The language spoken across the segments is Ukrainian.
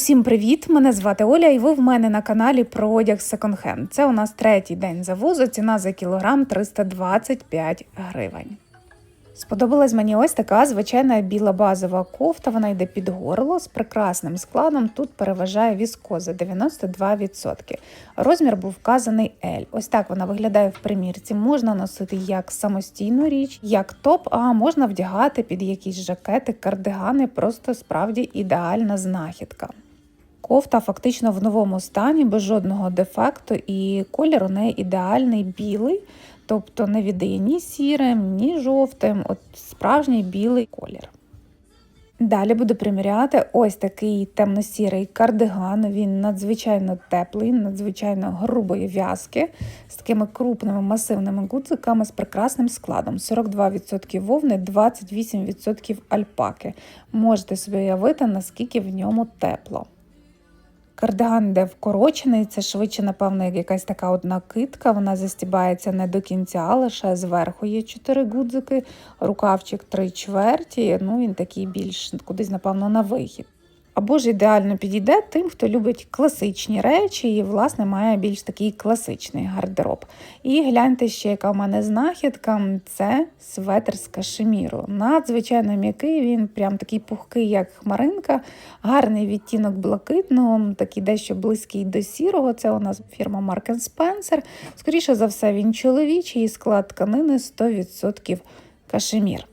Усім привіт! Мене звати Оля, і ви в мене на каналі про одяг Hand. Це у нас третій день завозу, ціна за кілограм 325 гривень. Сподобалась мені ось така звичайна біла базова кофта. Вона йде під горло з прекрасним складом. Тут переважає віскоза 92%. Розмір був вказаний L. Ось так вона виглядає в примірці. Можна носити як самостійну річ, як топ, а можна вдягати під якісь жакети, кардигани. Просто справді ідеальна знахідка. Кофта фактично в новому стані, без жодного дефекту, і колір у неї ідеальний білий, тобто не віддає ні сірим, ні жовтим, от справжній білий колір. Далі буду приміряти ось такий темно-сірий кардиган. Він надзвичайно теплий, надзвичайно грубої в'язки, з такими крупними масивними гудзиками з прекрасним складом: 42% вовни, 28% альпаки. Можете собі уявити, наскільки в ньому тепло. Кардиган де вкорочений, це швидше, напевно, як якась така одна китка. Вона застібається не до кінця, лише зверху є чотири гудзики, рукавчик три чверті. Ну він такий більш кудись, напевно, на вихід. Або ж ідеально підійде тим, хто любить класичні речі і, власне, має більш такий класичний гардероб. І гляньте ще, яка в мене знахідка це светр з кашеміру. Надзвичайно м'який, він прям такий пухкий, як хмаринка, гарний відтінок блакитного, такий дещо близький до сірого. Це у нас фірма Mark Spencer. Скоріше за все, він чоловічий і склад тканини 100% кашемір.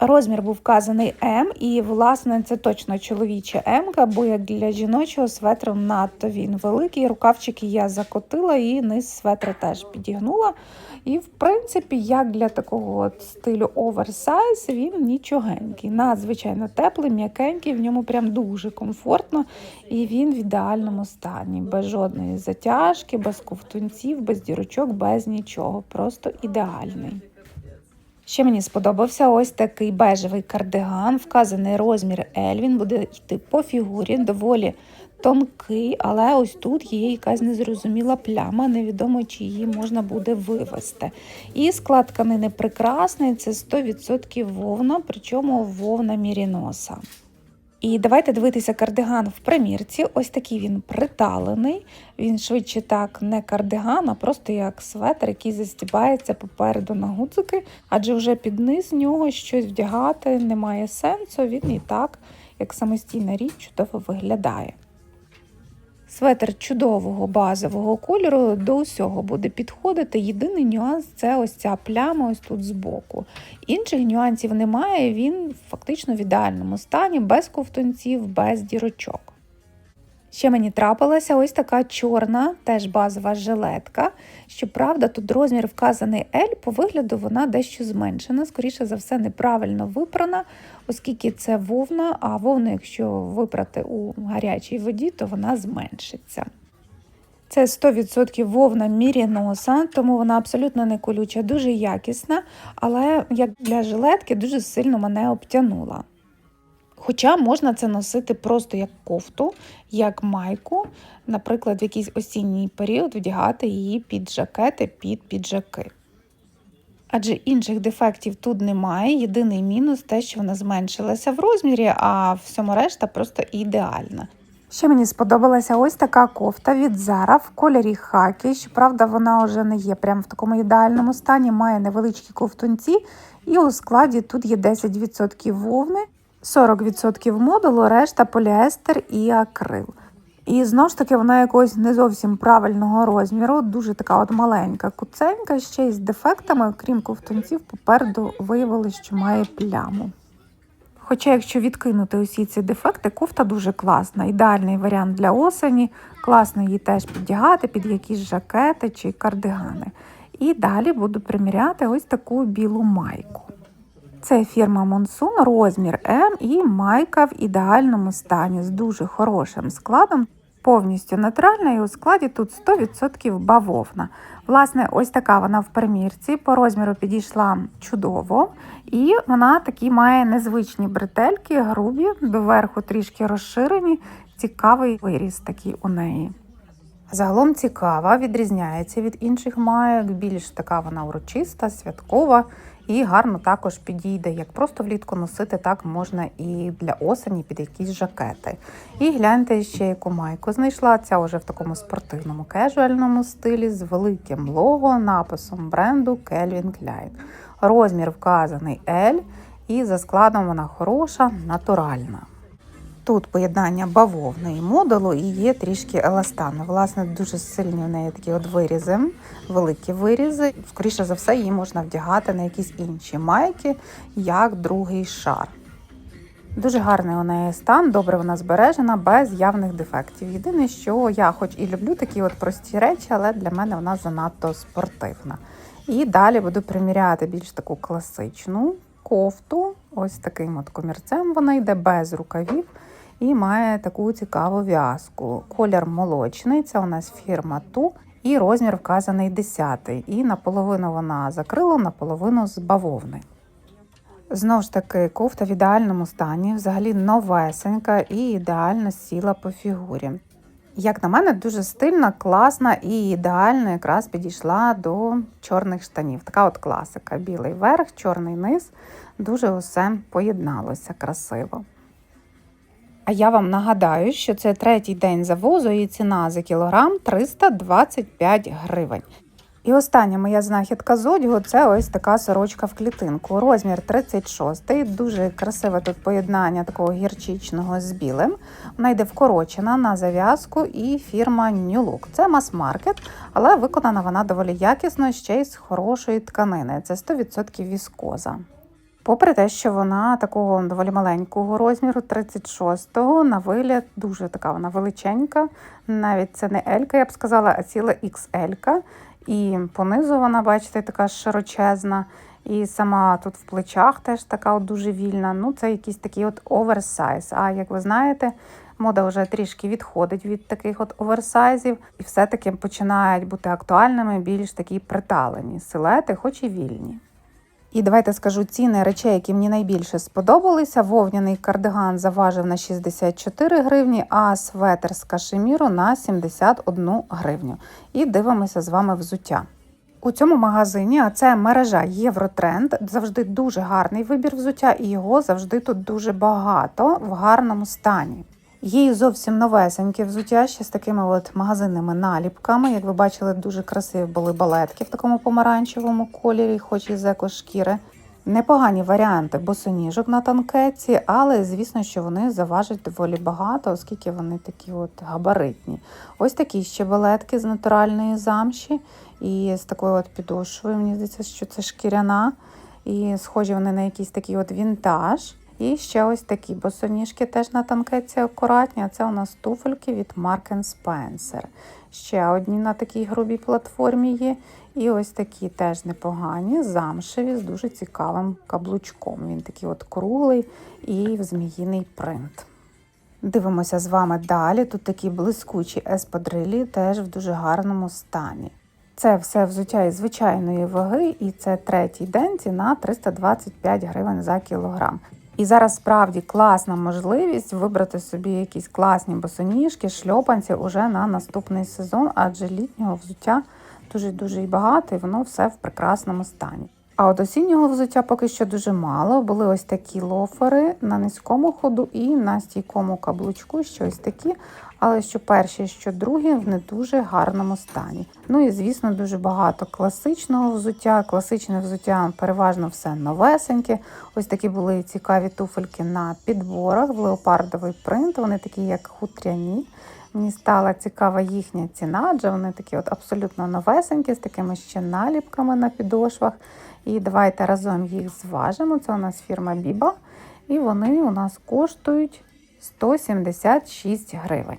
Розмір був вказаний М, і, власне, це точно чоловіча М, бо як для жіночого светру надто він великий. Рукавчики я закотила і низ светра теж підігнула. І, в принципі, як для такого от стилю оверсайз, він нічогенький. Надзвичайно теплий, м'якенький, в ньому прям дуже комфортно, і він в ідеальному стані, без жодної затяжки, без ковтунців, без дірочок, без нічого. Просто ідеальний. Ще мені сподобався ось такий бежевий кардиган, вказаний розмір L. Він буде йти по фігурі, доволі тонкий, але ось тут є якась незрозуміла пляма, невідомо чи її можна буде вивести. І склад тканини прекрасний, це 100% вовна, причому вовна міріноса. І давайте дивитися кардиган в примірці. Ось такий він приталений. Він швидше так не кардиган, а просто як светр, який застібається попереду на гудзики, адже вже під низ нього щось вдягати немає сенсу. Він і так, як самостійна річ, чудово виглядає. Светр чудового базового кольору до усього буде підходити. Єдиний нюанс це ось ця пляма ось тут збоку. Інших нюансів немає, він фактично в ідеальному стані, без ковтунців, без дірочок. Ще мені трапилася ось така чорна, теж базова жилетка. Щоправда, тут розмір вказаний L, по вигляду вона дещо зменшена, скоріше за все, неправильно випрана, оскільки це вовна, а вовну, якщо випрати у гарячій воді, то вона зменшиться. Це 100% вовна міріноса, тому вона абсолютно не колюча, дуже якісна, але як для жилетки дуже сильно мене обтянула. Хоча можна це носити просто як кофту, як майку, наприклад, в якийсь осінній період вдягати її під жакети, під піджаки. Адже інших дефектів тут немає. Єдиний мінус те, що вона зменшилася в розмірі, а всьому решта просто ідеальна. Ще мені сподобалася ось така кофта від Zara в кольорі хакі. Щоправда, вона вже не є прямо в такому ідеальному стані, має невеличкі ковтунці, і у складі тут є 10% вовни. 40% модулу, решта поліестер і акрил. І знову ж таки, вона якогось не зовсім правильного розміру, дуже така от маленька куценька, ще й з дефектами, крім ковтунців, попереду виявилось, що має пляму. Хоча, якщо відкинути усі ці дефекти, кофта дуже класна, ідеальний варіант для осені, класно її теж піддягати під якісь жакети чи кардигани. І далі буду приміряти ось таку білу майку. Це фірма Monsoon, розмір М і майка в ідеальному стані з дуже хорошим складом, повністю нейтральна, і у складі тут 100% бавовна. Власне, ось така вона в примірці, по розміру підійшла чудово, і вона такі має незвичні бретельки, грубі, доверху трішки розширені, цікавий виріс такий у неї. Загалом цікава, відрізняється від інших майок, більш така вона урочиста, святкова І гарно також підійде як просто влітку носити, так можна і для осені під якісь жакети. І гляньте ще яку майку знайшла. Ця вже в такому спортивному кежуальному стилі з великим лого, написом бренду Calvin Klein. Розмір вказаний L, і за складом вона хороша, натуральна. Тут поєднання бавовни і модулу і є трішки еластану. Власне, дуже сильні в неї такі от вирізи, великі вирізи. Скоріше за все, її можна вдягати на якісь інші майки, як другий шар. Дуже гарний у неї стан, добре вона збережена, без явних дефектів. Єдине, що я хоч і люблю такі от прості речі, але для мене вона занадто спортивна. І далі буду приміряти більш таку класичну кофту. Ось таким от комірцем вона йде без рукавів і має таку цікаву в'язку. Колір молочний, це у нас фірма Ту. І розмір вказаний 10 І наполовину вона закрила, наполовину з бавовни. Знову ж таки, кофта в ідеальному стані, взагалі новесенька і ідеально сіла по фігурі. Як на мене, дуже стильна, класна і ідеально якраз підійшла до чорних штанів. Така от класика: білий верх, чорний низ. Дуже усе поєдналося красиво. А я вам нагадаю, що це третій день завозу і ціна за кілограм 325 гривень. І остання моя знахідка з одягу це ось така сорочка в клітинку. Розмір 36 Дуже красиве тут поєднання такого гірчичного з білим. Вона йде вкорочена на зав'язку і фірма New Look. Це мас-маркет, але виконана вона доволі якісно, ще й з хорошої тканини. Це 100% віскоза. Попри те, що вона такого доволі маленького розміру, 36-го, на вигляд дуже така вона величенька. Навіть це не Елька, я б сказала, а ціла XL. І понизу вона, бачите, така широчезна. І сама тут в плечах теж така от дуже вільна. Ну, це якийсь такий от оверсайз. А як ви знаєте, мода вже трішки відходить від таких от оверсайзів, і все-таки починають бути актуальними більш такі приталені силети, хоч і вільні. І давайте скажу ціни речей, які мені найбільше сподобалися. Вовняний кардиган заважив на 64 гривні, а светр з кашеміру на 71 гривню. І дивимося з вами взуття. У цьому магазині, а це мережа Євротренд, завжди дуже гарний вибір взуття, і його завжди тут дуже багато в гарному стані. І зовсім новесенькі взуття ще з такими от магазинними наліпками. Як ви бачили, дуже красиві були балетки в такому помаранчевому кольорі, хоч і з екошкіри. Непогані варіанти босоніжок на танкеці, але звісно, що вони заважать доволі багато, оскільки вони такі от габаритні. Ось такі ще балетки з натуральної замші і з такою от підошвою. Мені здається, що це шкіряна. І схожі вони на якийсь такий от вінтаж. І ще ось такі босоніжки теж на танкеці акуратні. А це у нас туфельки від Mark Spencer. Ще одні на такій грубій платформі є. І ось такі теж непогані, замшеві, з дуже цікавим каблучком. Він такий от круглий і в зміїний принт. Дивимося з вами далі. Тут такі блискучі еспадрилі, теж в дуже гарному стані. Це все взуття із звичайної ваги, і це третій день ціна 325 гривень за кілограм. І зараз справді класна можливість вибрати собі якісь класні босоніжки, шльопанці уже на наступний сезон, адже літнього взуття дуже-дуже багато, і воно все в прекрасному стані. А от осіннього взуття поки що дуже мало. Були ось такі лофери на низькому ходу і на стійкому каблучку, що ось такі, але що перші, що другі в не дуже гарному стані. Ну і звісно, дуже багато класичного взуття. Класичне взуття переважно все новесеньке. Ось такі були цікаві туфельки на підборах, в леопардовий принт. Вони такі, як хутряні. Мені стала цікава їхня ціна, адже вони такі от абсолютно новесенькі, з такими ще наліпками на підошвах. І давайте разом їх зважимо. Це у нас фірма Біба. І вони у нас коштують 176 гривень.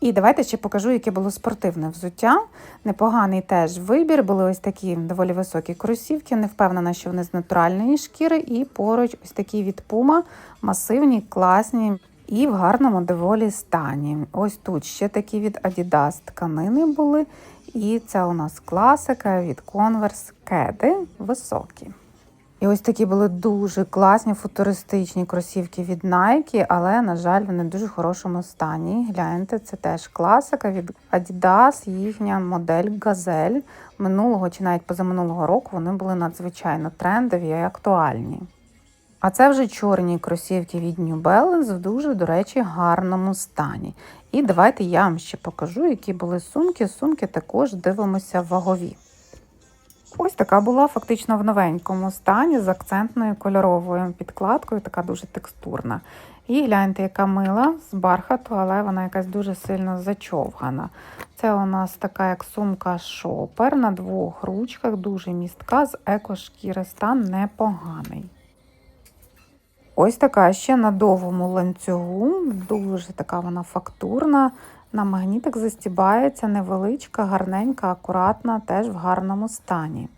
І давайте ще покажу, яке було спортивне взуття. Непоганий теж вибір. Були ось такі доволі високі кросівки. Не впевнена, що вони з натуральної шкіри. І поруч ось такі від Puma, масивні, класні і в гарному доволі стані. Ось тут ще такі від Adidas тканини були. І це у нас класика від Converse кеди високі. І ось такі були дуже класні футуристичні кросівки від Nike, але, на жаль, вони в дуже хорошому стані. Гляньте, це теж класика від Adidas, їхня модель Gazelle. Минулого чи навіть позаминулого року вони були надзвичайно трендові і актуальні. А це вже чорні кросівки від New Balance в дуже, до речі, гарному стані. І давайте я вам ще покажу, які були сумки. Сумки також дивимося вагові. Ось така була фактично в новенькому стані з акцентною кольоровою підкладкою, така дуже текстурна. І гляньте, яка мила з бархату, але вона якась дуже сильно зачовгана. Це у нас така як сумка шопер на двох ручках, дуже містка з екошкіри стан непоганий. Ось така ще на довгому ланцюгу, дуже така вона фактурна. На магнітик застібається, невеличка, гарненька, акуратна, теж в гарному стані.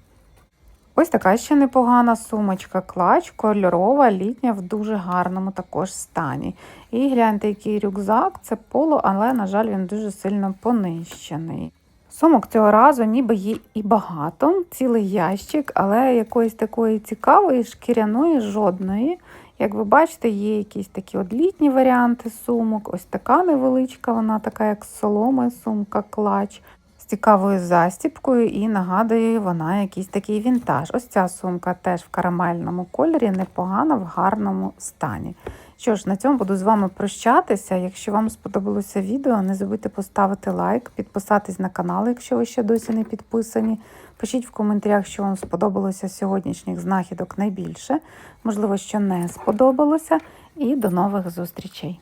Ось така ще непогана сумочка клач, кольорова, літня, в дуже гарному також стані. І гляньте, який рюкзак, це поло, але, на жаль, він дуже сильно понищений. Сумок цього разу ніби є і багато, цілий ящик, але якоїсь такої цікавої, шкіряної жодної. Як ви бачите, є якісь такі от літні варіанти сумок. Ось така невеличка, вона така, як соломи, сумка клач. З цікавою застіпкою і нагадує вона якийсь такий вінтаж. Ось ця сумка теж в карамельному кольорі, непогана, в гарному стані. Що ж, на цьому буду з вами прощатися. Якщо вам сподобалося відео, не забудьте поставити лайк, підписатись на канал, якщо ви ще досі не підписані. Пишіть в коментарях, що вам сподобалося сьогоднішніх знахідок найбільше, можливо, що не сподобалося. І до нових зустрічей!